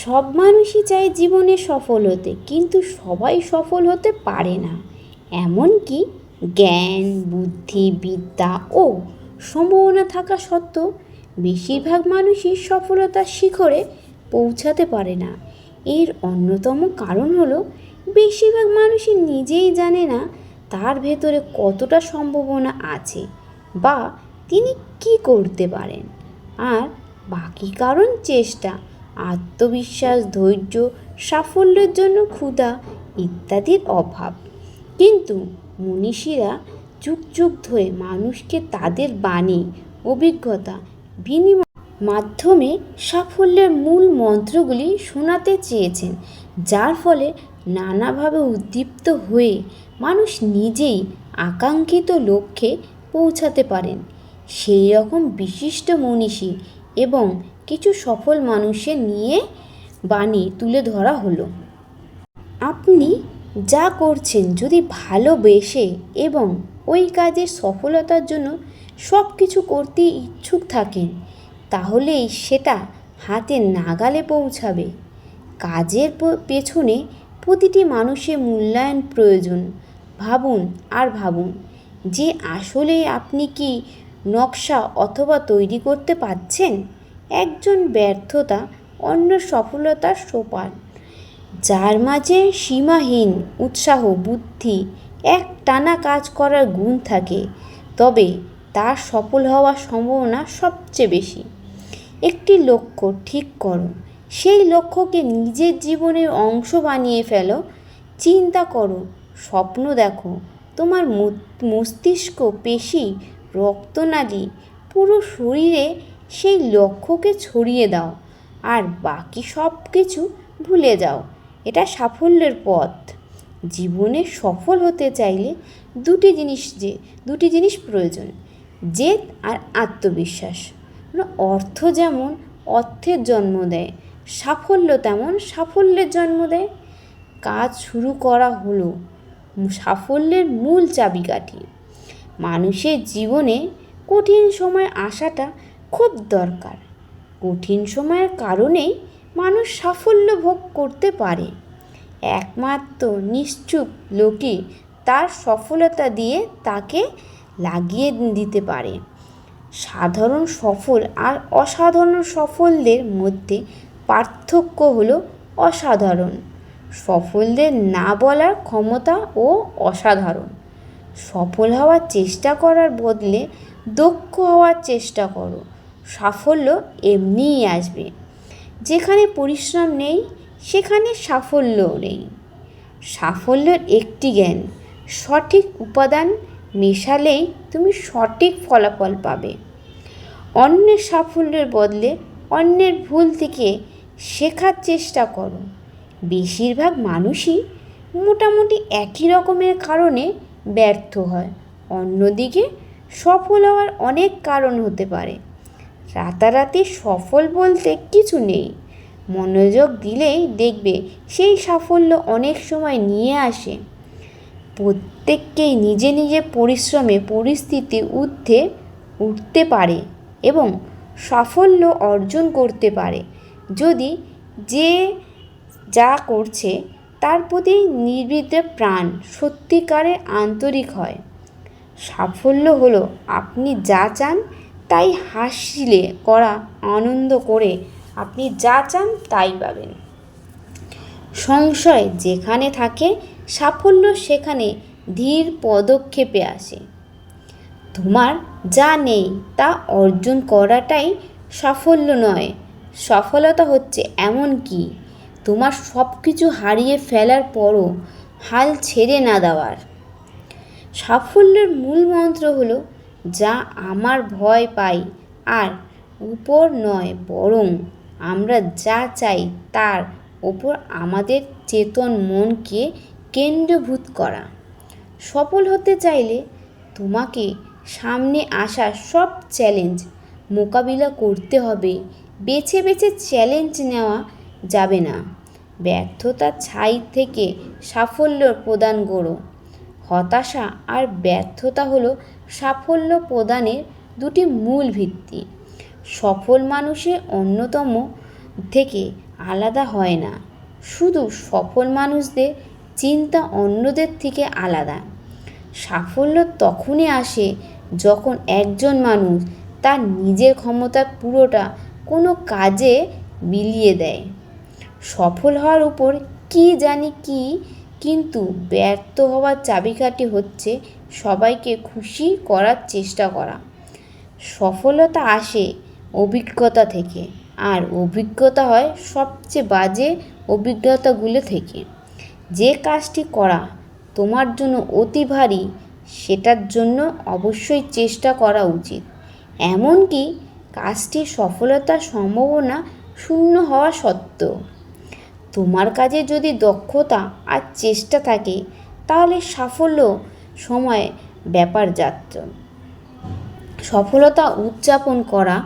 সব মানুষই চায় জীবনে সফল হতে, কিন্তু সবাই সফল হতে পারে না। এমনকি জ্ঞান, বুদ্ধি, বিদ্যা ও সম্ভাবনা থাকা সত্ত্বেও বেশিরভাগ মানুষই সফলতার শিখরে পৌঁছাতে পারে না। এর অন্যতম কারণ হলো বেশিরভাগ মানুষই নিজেই জানে না তার ভেতরে কতটা সম্ভাবনা আছে বা তিনি কি করতে পারেন। আর বাকি কারণ চেষ্টা। আত্মবিশ্বাস, ধৈর্য, সাফল্যের জন্য ক্ষুধা ইত্যাদির অভাব। কিন্তু মনীষীরা যুগ যুগ ধরে মানুষকে তাদের বাণী, অভিজ্ঞতা, বিনিময় মাধ্যমে সাফল্যের মূল মন্ত্রগুলি শোনাতে চেয়েছেন, যার ফলে নানাভাবে উদ্দীপ্ত হয়ে মানুষ নিজেই আকাঙ্ক্ষিত লক্ষ্যে পৌঁছাতে পারেন। সেই রকম বিশিষ্ট মনীষী এবং কিছু সফল মানুষের নিয়ে বাণী তুলে ধরা হলো। আপনি যা করছেন যদি ভালোবেসে এবং ওই কাজের সফলতার জন্য সব কিছু করতে ইচ্ছুক থাকেন, তাহলেই সেটা হাতে নাগালে পৌঁছাবে। কাজের পেছনে প্রতিটি মানুষের মূল্যায়ন প্রয়োজন, ভাবুন আর ভাবুন, যে আসলে আপনি কি নকশা অথবা তৈরি করতে পারছেন? একজন ব্যর্থতা অন্য সফলতার সোপান। যার মাঝে সীমাহীন উৎসাহ, বুদ্ধি, এক টানা কাজ করার গুণ থাকে, তবে তার সফল হওয়ার সম্ভাবনা সবচেয়ে বেশি। একটি লক্ষ্য ঠিক করো, সেই লক্ষ্যকে নিজের জীবনের অংশ বানিয়ে ফেলো, চিন্তা করো, স্বপ্ন দেখো, তোমার মস্তিষ্ক, পেশি, রক্তনালী, পুরো শরীরে সেই লক্ষ্যকে ছড়িয়ে দাও। আর বাকি সব কিছু ভুলে যাও। এটা সাফল্যের পথ। জীবনে সফল হতে চাইলে দুটি জিনিস যে, দুটি জিনিস প্রয়োজন। জেদ আর আত্মবিশ্বাস। অর্থ যেমন অর্থের জন্ম দেয়, সাফল্য তেমন সাফল্যের জন্ম দেয়। কাজ শুরু করা হলো। সাফল্যের মূল চাবিকাঠি। মানুষের জীবনে কঠিন সময় আসাটা খুব দরকার। কঠিন সময়ের কারণেই মানুষ সাফল্য ভোগ করতে পারে। একমাত্র নিশ্চুপ লোকই তার সফলতা দিয়ে তাকে লাগিয়ে দিতে পারে। সাধারণ সফল আর অসাধারণ সফলদের মধ্যে পার্থক্য হলো অসাধারণ। সফলদের না বলার ক্ষমতা ও অসাধারণ। সফল হওয়ার চেষ্টা করার বদলে দক্ষ হওয়ার চেষ্টা করো। সাফল্য এমনিই আসবে। যেখানে পরিশ্রম নেই, সেখানে সাফল্যও নেই। সাফল্যের একটি জ্ঞান, সঠিক উপাদান মেশালেই তুমি সঠিক ফলাফল পাবে। অন্যের সাফল্যের বদলে অন্যের ভুল থেকে শেখার চেষ্টা করো। বেশিরভাগ মানুষই মোটামুটি একই রকমের কারণে ব্যর্থ হয়। অন্যদিকে সফল হওয়ার অনেক কারণ হতে পারে। রাতারাতি সফল বলতে কিছু নেই। মনোযোগ দিলেই দেখবে সেই সাফল্য অনেক সময় নিয়ে আসে। প্রত্যেককেই নিজে নিজে পরিশ্রমে পরিস্থিতি ঊর্ধ্বে উঠতে পারে এবং সাফল্য অর্জন করতে পারে। যদি যে যা করছে তার প্রতি নির্বিত প্রাণ সত্যিকারে আন্তরিক হয়। সাফল্য হলো আপনি যা চান তাই হাসিলে করা আনন্দ করে আপনি যা চান তাই পাবেন। সংশয় যেখানে থাকে, সাফল্য সেখানে ধীর পদক্ষেপে আসে। তোমার যা নেই তা অর্জন করাটাই সাফল্য নয়। সফলতা হচ্ছে এমন কি? তোমার সব কিছু হারিয়ে ফেলার পরও হাল ছেড়ে না দেওয়ার। সাফল্যের মূল মন্ত্র হলো যা আমার ভয় পাই, আর উপর নয় বরং আমরা যা চাই তার ওপর আমাদের চেতন মনকে কেন্দ্রভূত করা। সফল হতে চাইলে তোমাকে সামনে আসা সব চ্যালেঞ্জ মোকাবিলা করতে হবে। বেছে বেছে চ্যালেঞ্জ নেওয়া যাবে না। ব্যর্থতার ছাই থেকে সাফল্য প্রদান করো। হতাশা আর ব্যর্থতা হলো সাফল্য প্রদানের দুটি মূল ভিত্তি। সফল মানুষের অন্যতম থেকে আলাদা হয় না। শুধু সফল মানুষদের চিন্তা অন্যদের থেকে আলাদা। সাফল্য তখনই আসে যখন একজন মানুষ তার নিজের ক্ষমতার পুরোটা কোনো কাজে বিলিয়ে দেয়। সফল হওয়ার উপর কি জানি কি কিন্তু ব্যর্থ হওয়ার চাবিকাঠি হচ্ছে সবাইকে খুশি করার চেষ্টা করা। সফলতা আসে অভিজ্ঞতা থেকে, আর অভিজ্ঞতা হয় সবচেয়ে বাজে অভিজ্ঞতাগুলো থেকে। যে কাজটি করা তোমার জন্য অতি ভারী, সেটার জন্য অবশ্যই চেষ্টা করা উচিত। এমনকি কাজটির সফলতার সম্ভাবনা শূন্য হওয়া সত্ত্বেও। তোমার কাজে যদি দক্ষতা আর চেষ্টা থাকে, তাহলে সাফল্য সময় ব্যাপার যাত্র। সফলতা উদযাপন করা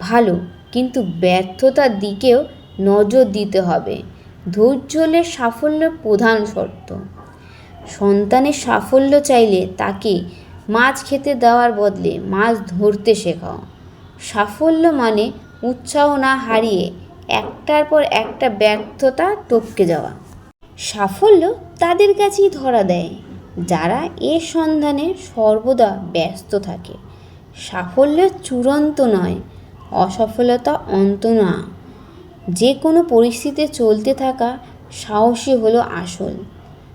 ভালো, কিন্তু ব্যর্থতার দিকেও নজর দিতে হবে। ধৈর্য হলে সাফল্যের প্রধান শর্ত। সন্তানের সাফল্য চাইলে তাকে মাছ খেতে দেওয়ার বদলে মাছ ধরতে শেখাও। সাফল্য মানে উৎসাহ না হারিয়ে একটার পর একটা ব্যর্থতা টপকে যাওয়া। সাফল্য তাদের কাছেই ধরা দেয়, যারা এর সন্ধানে সর্বদা ব্যস্ত থাকে। সাফল্য চূড়ান্ত নয়, অসফলতা অন্ত না। যে কোনো পরিস্থিতিতে চলতে থাকা সাহসী হলো আসল।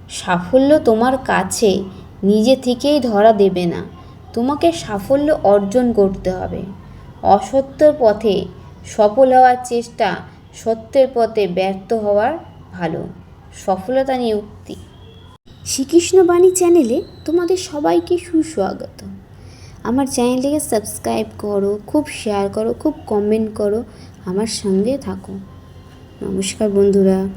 সাফল্য তোমার কাছে নিজে থেকেই ধরা দেবে না। তোমাকে সাফল্য অর্জন করতে হবে। অসত্যর পথে সফল হওয়ার চেষ্টা সত্যের পথে ব্যর্থ হওয়ার ভালো। সফলতা নিয়ে উক্তি। শ্রীকৃষ্ণ বাণী চ্যানেলে তোমাদের সবাইকে সুস্বাগত। আমার চ্যানেলটিকে সাবস্ক্রাইব করো, খুব শেয়ার করো, খুব কমেন্ট করো, আমার সঙ্গে থাকো। নমস্কার বন্ধুরা।